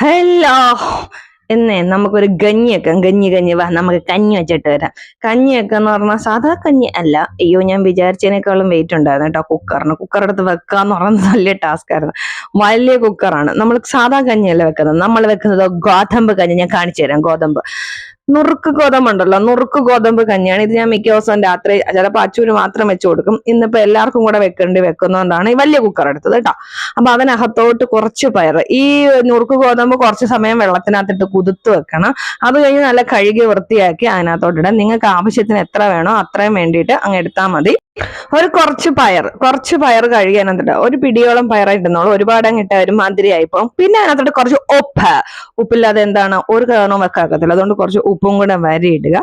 Hello. എന്നേ നമുക്കൊരു ഗഞ്ഞിയൊക്കെ ഗഞ്ഞി കഞ്ഞി കഞ്ഞി. വാ നമുക്ക് കഞ്ഞി വെച്ചിട്ട് വരാം. കഞ്ഞിയൊക്കെ എന്ന് പറഞ്ഞാൽ സാധാ കഞ്ഞി അല്ല. അയ്യോ ഞാൻ വിചാരിച്ചതിനേക്കാളും വെയിറ്റ് ഉണ്ടായിരുന്നു കേട്ടോ കുക്കറിന്. കുക്കർ എടുത്ത് വെക്കാന്ന് പറഞ്ഞത് വലിയ ടാസ്ക് ആയിരുന്നു. വലിയ കുക്കറാണ്. നമ്മൾ സാധാ കഞ്ഞിയല്ല വെക്കുന്നത്? നമ്മൾ വെക്കുന്നത് ഗോതമ്പ് കഞ്ഞി. ഞാൻ കാണിച്ചു തരാം ഗോതമ്പ്. നുറുക്ക് ഗോതമ്പുണ്ടല്ലോ നുറുക്ക് ഗോതമ്പ് കഞ്ഞിയാണ്. ഇത് ഞാൻ മിക്ക ദിവസവും രാത്രി ചിലപ്പോൾ അച്ചൂര് മാത്രം വെച്ചു കൊടുക്കും. ഇന്നിപ്പോ എല്ലാവർക്കും കൂടെ വെക്കേണ്ടി വെക്കുന്നതുകൊണ്ടാണ് ഈ വലിയ കുക്കർ എടുത്തത് കേട്ടോ. അപ്പൊ അതിനകത്തോട്ട് കുറച്ച് പയർ. ഈ നുറുക്ക് ഗോതമ്പ് കുറച്ച് സമയം വെള്ളത്തിനകത്തിട്ട് കുതിർത്ത് വെക്കണം. അത് കഴിഞ്ഞ് നല്ല കഴുകി വൃത്തിയാക്കി അതിനകത്തോട്ടിടാം നിങ്ങൾക്ക് ആവശ്യത്തിന് എത്ര വേണോ അത്രയും വേണ്ടിയിട്ട് അങ്ങ് എടുത്താൽ മതി. ഒരു കുറച്ച് പയർ കുറച്ച് പയർ കഴുകി ഒരു പിടിയോളം പയറായിട്ടുന്നോളൂ ഒരുപാട് അങ്ങ് ഇട്ട ഒരു മധുരയായി പോകും. പിന്നെ അതിനകത്തോട്ട് കുറച്ച് ഉപ്പ്. ഉപ്പില്ലാതെ എന്താണ്? ഒരു കാരണവും വെക്കാക്കത്തില്ല. അതുകൊണ്ട് കുറച്ച് ഉപ്പും കൂടെ വരയിടുക.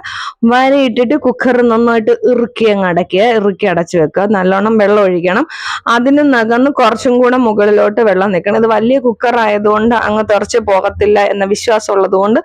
വരയിട്ടിട്ട് കുക്കറിൽ നന്നായിട്ട് ഇറുക്കി അങ്ങ് അടയ്ക്കുക. ഇറുക്കി അടച്ചു വെക്കുക. നല്ലോണം വെള്ളം ഒഴിക്കണം. അതിന് നകന്ന് കുറച്ചും കൂടെ മുകളിലോട്ട് വെള്ളം നിൽക്കണം. ഇത് വലിയ കുക്കർ ആയതുകൊണ്ട് അങ്ങ് തുറച്ച് പോകത്തില്ല എന്ന വിശ്വാസം ഉള്ളത് കൊണ്ട്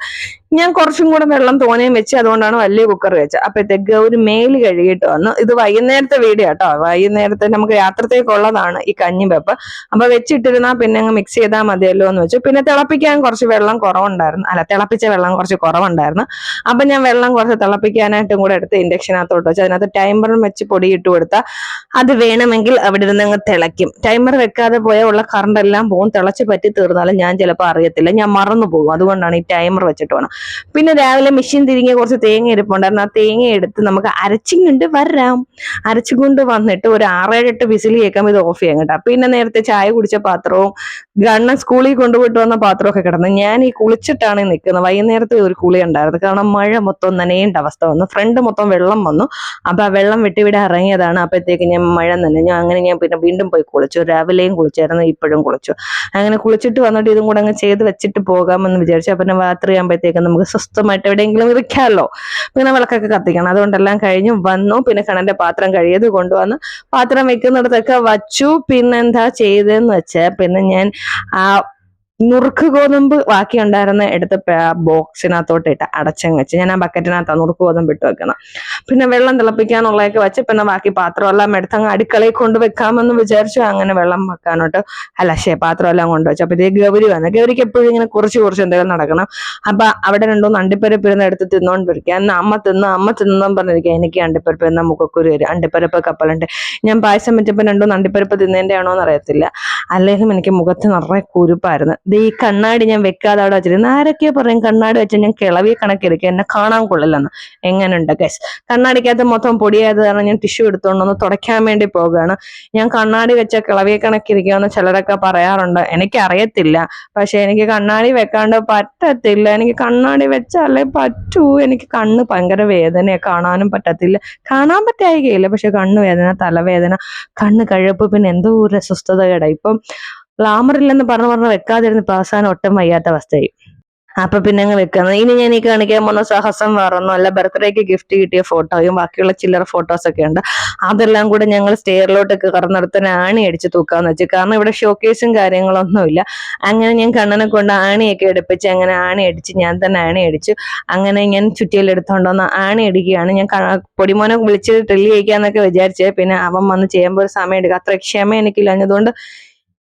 ഞാൻ കുറച്ചും കൂടെ വെള്ളം തോനെയും വെച്ച് അതുകൊണ്ടാണ് വലിയ കുക്കർ വെച്ചത്. അപ്പോഴത്തേക്ക് ഒരു മേൽ കഴുകിയിട്ട് വന്നു. ഇത് വൈകുന്നേരത്തെ വീഡിയോ കേട്ടോ വൈകുന്നേരത്തെ നമുക്ക് യാത്രത്തേക്കുള്ളതാണ് ഈ കഞ്ഞി വെപ്പ്. അപ്പൊ വെച്ചിട്ടിരുന്നാൽ പിന്നെ അങ്ങ് മിക്സ് ചെയ്താൽ മതിയല്ലോ എന്ന് വെച്ചു. പിന്നെ തിളപ്പിക്കാൻ കുറച്ച് വെള്ളം കുറവുണ്ടായിരുന്നു. അല്ല തിളപ്പിച്ച വെള്ളം കുറച്ച് കുറവുണ്ടായിരുന്നു. അപ്പൊ ഞാൻ വെള്ളം കുറച്ച് തിളപ്പിക്കാനായിട്ടും കൂടെ എടുത്ത് ഇൻഡക്ഷനകത്തോട്ട് വെച്ചു. അതിനകത്ത് ടൈമറും വെച്ച് പൊടി ഇട്ടു കൊടുത്താൽ അത് വേണമെങ്കിൽ അവിടെ ഇരുന്ന് അങ്ങ് തിളയ്ക്കും. ടൈമർ വെക്കാതെ പോയാൽ ഉള്ള കറണ്ട് എല്ലാം പോകും തിളച്ച് പറ്റി തീർന്നാലും ഞാൻ ചിലപ്പോൾ അറിയത്തില്ല. ഞാൻ മറന്നു പോകും. അതുകൊണ്ടാണ് ഈ ടൈമർ വെച്ചിട്ട് വേണം പിന്നെ രാവിലെ മെഷീൻ തിരിഞ്ഞ കുറച്ച് തേങ്ങ ഇരിപ്പുണ്ടായിരുന്നു ആ തേങ്ങ എടുത്ത് നമുക്ക് അരച്ചിങ്ങുണ്ട് വരാം. അരച്ചുകൊണ്ട് വന്നിട്ട് ഒരു ആറേഴെട്ട് വിസിൽ കേൾക്കുമ്പോൾ ഇത് ഓഫ് ചെയ്യാൻ കേട്ടോ. പിന്നെ നേരത്തെ ചായ കുടിച്ച പാത്രവും ഗണ്ണൻ സ്കൂളിൽ കൊണ്ടുപോയിട്ട് വന്ന പാത്രമൊക്കെ കിടന്നു ഞാൻ ഈ കുളിച്ചിട്ടാണ് നിൽക്കുന്നത്. വൈകുന്നേരത്തെ ഒരു കുളി ഉണ്ടായിരുന്നു. കാരണം മഴ മൊത്തം നനയേണ്ട അവസ്ഥ വന്നു. ഫ്രണ്ട് മൊത്തം വെള്ളം വന്നു. അപ്പൊ ആ വെള്ളം വിട്ടിവിടെ ഇറങ്ങിയതാണ്. അപ്പോഴത്തേക്ക് ഞാൻ മഴ നനഞ്ഞു. അങ്ങനെ ഞാൻ പിന്നെ വീണ്ടും പോയി കുളിച്ചു. രാവിലെയും കുളിച്ചായിരുന്നു ഇപ്പോഴും കുളിച്ചു. അങ്ങനെ കുളിച്ചിട്ട് വന്നിട്ട് ഇതും കൂടെ അങ്ങ് ചെയ്ത് വെച്ചിട്ട് പോകാമെന്ന് വിചാരിച്ചു. അപ്പൊ രാത്രി ആകുമ്പോഴത്തേക്ക് നമുക്ക് സ്വസ്ഥമായിട്ട് എവിടെയെങ്കിലും ഇരിക്കാമല്ലോ. പിന്നെ വിളക്കൊക്കെ കത്തിക്കണം. അതുകൊണ്ടെല്ലാം കഴിഞ്ഞു വന്നു. പിന്നെ കണന്റെ പാത്രം കഴിയത് കൊണ്ടുവന്ന് പാത്രം വെക്കുന്നിടത്തൊക്കെ വച്ചു. പിന്നെന്താ ചെയ്തെന്ന് വെച്ചാൽ പിന്നെ ഞാൻ ആ നുറുക്ക് ഗോതമ്പ് ബാക്കി ഉണ്ടായിരുന്ന എടുത്ത് ബോക്സിനകത്തോട്ട് ഇട്ട് അടച്ചങ്ങ് വെച്ച്. ഞാൻ ആ ബക്കറ്റിനകത്താണ് നുറുക്ക് ഗോതമ്പ് ഇട്ട് വെക്കണം. പിന്നെ വെള്ളം തിളപ്പിക്കാനുള്ളതൊക്കെ വെച്ച് പിന്നെ ബാക്കി പാത്രം എല്ലാം എടുത്തങ്ങ് അടുക്കളയിൽ കൊണ്ട് വെക്കാമെന്ന് വിചാരിച്ചു. അങ്ങനെ വെള്ളം വെക്കാനോട്ട് അല്ല ശേ പാത്രം എല്ലാം കൊണ്ടുവച്ചു അപ്പൊ ഇതേ ഗൗരി വന്നു ഗൗരിക്ക് എപ്പോഴും ഇങ്ങനെ കുറച്ച് കുറച്ച് എന്തെങ്കിലും നടക്കണം. അപ്പൊ അവിടെ രണ്ടോ അണ്ടിപ്പരപ്പ് ഇരുന്ന് എടുത്ത് തിന്നോണ്ടിരിക്കുക. എന്നാ അമ്മ തിന്ന് അമ്മ തിന്നാൻ പറഞ്ഞിരിക്കുക. എനിക്ക് അണ്ടിപ്പരപ്പ് എന്നാ മുഖക്കുരു വരും. അണ്ടിപ്പരപ്പ് കപ്പലുണ്ട്. ഞാൻ പായസം വെച്ചപ്പോൾ രണ്ടോ അണ്ടിപ്പരപ്പ് തിന്നേന്റെ ആണോ എന്ന് അറിയത്തില്ല. അല്ലെങ്കിലും എനിക്ക് മുഖത്ത് നിറയെ കുരുപ്പായിരുന്നു. ഈ കണ്ണാടി ഞാൻ വെക്കാതെ അവിടെ വെച്ചിരുന്നു ആരൊക്കെയോ പറയും കണ്ണാടി വെച്ചാൽ ഞാൻ കിളവി കണക്കെടുക്കുക എന്നെ കാണാൻ കൊള്ളില്ലെന്ന്. എങ്ങനെയുണ്ട് ഗൈസ് കണ്ണാടിക്കകത്ത് മൊത്തം പൊടിയായത് കാരണം ഞാൻ ടിഷ്യൂ എടുത്തുകൊണ്ടൊന്ന് തുടയ്ക്കാൻ വേണ്ടി പോകുകയാണ് ഞാൻ കണ്ണാടി വെച്ച കിളവിയെ കണക്കിരിക്കുമെന്ന് ചിലരൊക്കെ പറയാറുണ്ട്. എനിക്ക് അറിയത്തില്ല പക്ഷെ എനിക്ക് കണ്ണാടി വെക്കാണ്ട് പറ്റത്തില്ല. എനിക്ക് കണ്ണാടി വെച്ചാലേ പറ്റൂ. എനിക്ക് കണ്ണ് ഭയങ്കര വേദനയെ. കാണാനും പറ്റത്തില്ല. കാണാൻ പറ്റായികയില്ല. പക്ഷെ കണ്ണ് വേദന തലവേദന കണ്ണ് കഴപ്പ് പിന്നെ എന്തോ ഒരു അസ്വസ്ഥത കേടാ ഇപ്പം ഗ്ലാമർ ഇല്ലെന്ന് പറഞ്ഞു പറഞ്ഞ് വെക്കാതിരുന്ന് ഇപ്പൊ അവസാനം ഒട്ടും വയ്യാത്ത അവസ്ഥയായി. അപ്പൊ പിന്നെ അങ്ങ് വെക്കുന്നത് ഇനി ഞാൻ ഈ കാണിക്കാൻ പോകുന്ന സാഹസം വേറൊന്നും അല്ല. ബർത്ത്ഡേക്ക് ഗിഫ്റ്റ് കിട്ടിയ ഫോട്ടോയും ബാക്കിയുള്ള ചില്ലറ ഫോട്ടോസ് ഒക്കെ ഉണ്ട്. അതെല്ലാം കൂടെ ഞങ്ങൾ സ്റ്റെയറിലോട്ടൊക്കെ കറന്നെടുത്ത് ആണി അടിച്ച് തൂക്കാന്ന് വെച്ചു. കാരണം ഇവിടെ ഷോക്കേസും കാര്യങ്ങളൊന്നുമില്ല അങ്ങനെ ഞാൻ കണ്ണനെ കൊണ്ട് ആണിയൊക്കെ എടുപ്പിച്ച് അങ്ങനെ ആണി അടിച്ച് ഞാൻ തന്നെ ആണി അടിച്ചു. അങ്ങനെ ഞാൻ ചുറ്റിയിൽ എടുത്തോണ്ടോന്ന് ആണി അടിക്കുകയാണ്. ഞാൻ പൊടിമോനെ വിളിച്ച് ട്രില്ല് ചെയ്യിക്കാന്നൊക്കെ വിചാരിച്ചേ. പിന്നെ അവൻ വന്ന് ചെയ്യുമ്പോൾ ഒരു സമയം എടുക്കുക അത്ര ക്ഷമ എനിക്കില്ല. അതുകൊണ്ട്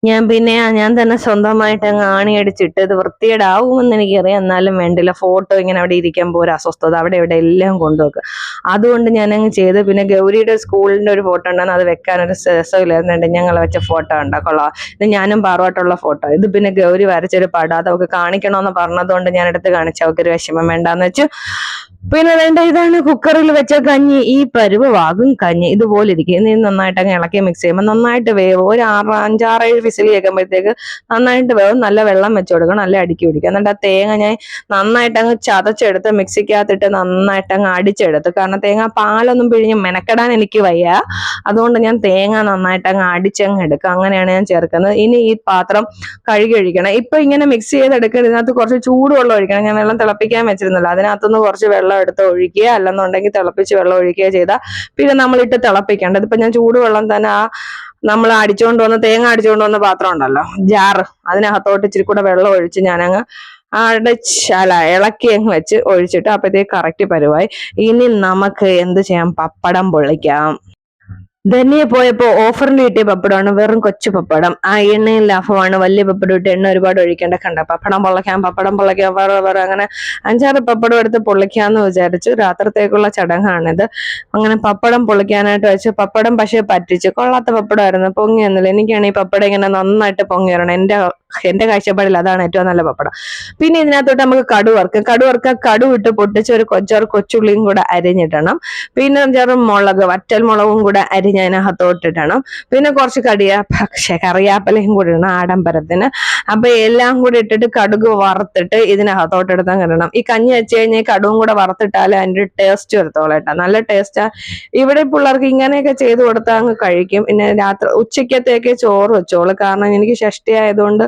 ഞാൻ പിന്നെ ഞാൻ തന്നെ സ്വന്തമായിട്ട് അങ്ങ് ആണി അടിച്ചിട്ട് ഇത് വൃത്തിയേടാവുമെന്ന് എനിക്കറിയാം. എന്നാലും വേണ്ടില്ല. ഫോട്ടോ ഇങ്ങനെ അവിടെ ഇരിക്കുമ്പോൾ ഒരു അസ്വസ്ഥത. അവിടെ ഇവിടെ എല്ലാം കൊണ്ടുവെക്കുക അതുകൊണ്ട് ഞാൻ അങ്ങ് ചെയ്ത്. പിന്നെ ഗൗരിയുടെ സ്കൂളിന്റെ ഒരു ഫോട്ടോ ഉണ്ടെന്ന് അത് വെക്കാൻ ഒരു രസമില്ലായിരുന്നുണ്ട്. ഞങ്ങൾ വെച്ച ഫോട്ടോ ഉണ്ട് കൊള്ളാം. ഇത് ഞാനും പാറുമായിട്ടുള്ള ഫോട്ടോ. ഇത് പിന്നെ ഗൗരി വരച്ചൊരു പടം. അത് അവൾക്ക് കാണിക്കണമെന്ന് പറഞ്ഞതുകൊണ്ട് ഞാൻ എടുത്ത് കാണിച്ച. അവൾക്ക് ഒരു വിഷമം വേണ്ടാന്ന് വെച്ചു. പിന്നെ വേണ്ട ഇതാണ് കുക്കറിൽ വെച്ച കഞ്ഞി. ഈ പരുവമാകും കഞ്ഞി. ഇതുപോലെ ഇരിക്കും. ഇനി നന്നായിട്ട് അങ്ങ് ഇളക്കി മിക്സ് ചെയ്യുമ്പോൾ നന്നായിട്ട് വേവ്. ഒരു ആറ് അഞ്ചാറേഴ് വിസിൽ കേൾക്കുമ്പോഴത്തേക്ക് നന്നായിട്ട് വേവും നല്ല വെള്ളം വെച്ച് കൊടുക്കണം നല്ല അടുക്കി പിടിക്കുക. എന്നിട്ട് ആ തേങ്ങ ഞാൻ നന്നായിട്ട് അങ്ങ് ചതച്ചെടുത്ത് മിക്സിക്കകത്തിട്ട് നന്നായിട്ട് അങ്ങ് അടിച്ചെടുത്തു. കാരണം തേങ്ങ പാലൊന്നും പിഴിഞ്ഞ് മെനക്കെടാൻ എനിക്ക് വയ്യ. അതുകൊണ്ട് ഞാൻ തേങ്ങ നന്നായിട്ട് അങ്ങ് അടിച്ചങ്ങ് എടുക്കുക അങ്ങനെയാണ് ഞാൻ ചേർക്കുന്നത്. ഇനി ഈ പാത്രം കഴുകി ഒഴിക്കണം. ഇപ്പൊ ഇങ്ങനെ മിക്സ് ചെയ്തെടുക്കരുത്. ഇതിനകത്ത് കുറച്ച് ചൂടുവെള്ളം ഒഴിക്കണം. ഞാൻ വെള്ളം തിളപ്പിക്കാൻ വെച്ചിരുന്നല്ലോ. അതിനകത്തുനിന്ന് കുറച്ച് വെള്ളം എടുത്ത് ഒഴിക്കുക. അല്ലെന്നുണ്ടെങ്കിൽ തിളപ്പിച്ച് വെള്ളം ഒഴിക്കുക ചെയ്താൽ പിന്നെ നമ്മളിട്ട് തിളപ്പിക്കേണ്ടത്. ഇപ്പൊ ഞാൻ ചൂടുവെള്ളം തന്നെ ആ നമ്മൾ അടിച്ചുകൊണ്ട് വന്ന തേങ്ങ അടിച്ചുകൊണ്ട് വന്ന പാത്രം ഉണ്ടല്ലോ ജാറ്. അതിനകത്തോട്ട് ഇച്ചിരി കൂടെ വെള്ളം ഒഴിച്ച് ഞാനങ്ങ് അടച്ചല ഇളക്കി അങ്ങ് വെച്ച് ഒഴിച്ചിട്ട് അപ്പോഴത്തേക്ക് കറക്റ്റ് പരുവായി. ഇനി നമുക്ക് എന്ത് ചെയ്യാം? പപ്പടം പൊള്ളിക്കാം. ധനിയെ പോയപ്പോ ഓഫറിൽ കിട്ടിയ പപ്പടമാണ് വെറും കൊച്ചു പപ്പടം. ആ എണ്ണയും ലാഭമാണ്. വലിയ പപ്പടം ഇട്ട് എണ്ണ ഒരുപാട് ഒഴിക്കേണ്ട കണ്ട. പപ്പടം പൊള്ളയ്ക്കാം പപ്പടം പൊള്ളയ്ക്കാം വേറെ വേറെ അങ്ങനെ അഞ്ചാറ് പപ്പടം എടുത്ത് പൊള്ളിക്കാന്ന് വിചാരിച്ചു. രാത്രിത്തേക്കുള്ള ചടങ്ങാണിത്. അങ്ങനെ പപ്പടം പൊള്ളിക്കാനായിട്ട് വെച്ച് പപ്പടം പക്ഷേ പറ്റിച്ച്. കൊള്ളാത്ത പപ്പടമായിരുന്നു. പൊങ്ങിയൊന്നുമില്ല എനിക്കാണ് ഈ പപ്പടം ഇങ്ങനെ നന്നായിട്ട് പൊങ്ങിയറണം എന്റെ എന്റെ കാഴ്ചപ്പാടിൽ അതാണ് ഏറ്റവും നല്ല പപ്പടം. പിന്നെ ഇതിനകത്തോട്ട് നമുക്ക് കടു വറുക്കാം. കടു വറുക്കാൻ കടു ഇട്ട് പൊട്ടിച്ച് ഒരു കൊച്ചാറ് കൊച്ചുള്ളിയും കൂടെ അരിഞ്ഞിടണം. പിന്നെ ചെറു മുളക് വറ്റൽ മുളകും കൂടെ അരിഞ്ഞ് അതിനകത്തോട്ടിടണം. പിന്നെ കുറച്ച് കടിയ പക്ഷേ കറിയാപ്പലയും കൂടി ഇടണം ആഡംബരത്തിന്. അപ്പൊ എല്ലാം കൂടി ഇട്ടിട്ട് കടുക് വറുത്തിട്ട് ഇതിനകത്തോട്ടെടുത്താൽ കിട്ടണം ഈ കഞ്ഞി വെച്ച് കഴിഞ്ഞാൽ കടുവും കൂടെ വറുത്തിട്ടാലേ അതിന്റെ ടേസ്റ്റ് വരത്തോളം കേട്ടോ. നല്ല ടേസ്റ്റാ. ഇവിടെ പിള്ളേർക്ക് ഇങ്ങനെയൊക്കെ ചെയ്ത് കൊടുത്താൽ അങ്ങ് കഴിക്കും. പിന്നെ രാത്രി ഉച്ചക്കത്തേക്ക് ചോറ് വെച്ചോളൂ. കാരണം എനിക്ക് ഷഷ്ടി ആയതുകൊണ്ട്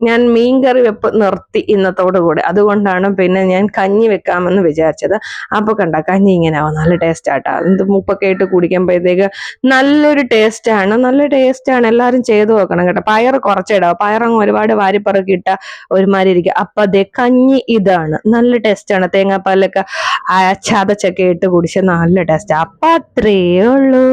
ഞാൻ മീൻകറി വെപ്പ് നിർത്തി ഇന്നത്തോടുകൂടി അതുകൊണ്ടാണ് പിന്നെ ഞാൻ കഞ്ഞി വെക്കാമെന്ന് വിചാരിച്ചത്. അപ്പൊ കണ്ട കഞ്ഞി ഇങ്ങനെ ആവും നല്ല ടേസ്റ്റ് ആട്ടാ. എന്ത് മുപ്പൊക്കെ ഇട്ട് കുടിക്കുമ്പോഴത്തേക്ക് നല്ലൊരു ടേസ്റ്റ് ആണ്. നല്ല ടേസ്റ്റ് ആണ്. എല്ലാവരും ചെയ്തു നോക്കണം കേട്ടോ. പയർ കുറച്ചിടാം. പയറങ്ങ് ഒരുപാട് വാരിപ്പറക്കി ഇട്ട ഒരുമാതിരി ഇരിക്കുക അപ്പൊ അതെ കഞ്ഞി ഇതാണ്. നല്ല ടേസ്റ്റാണ് തേങ്ങാപ്പാലൊക്കെ ചതച്ചൊക്കെ ഇട്ട് കുടിച്ച നല്ല ടേസ്റ്റ് അപ്പൊ അത്രേ ഉള്ളൂ.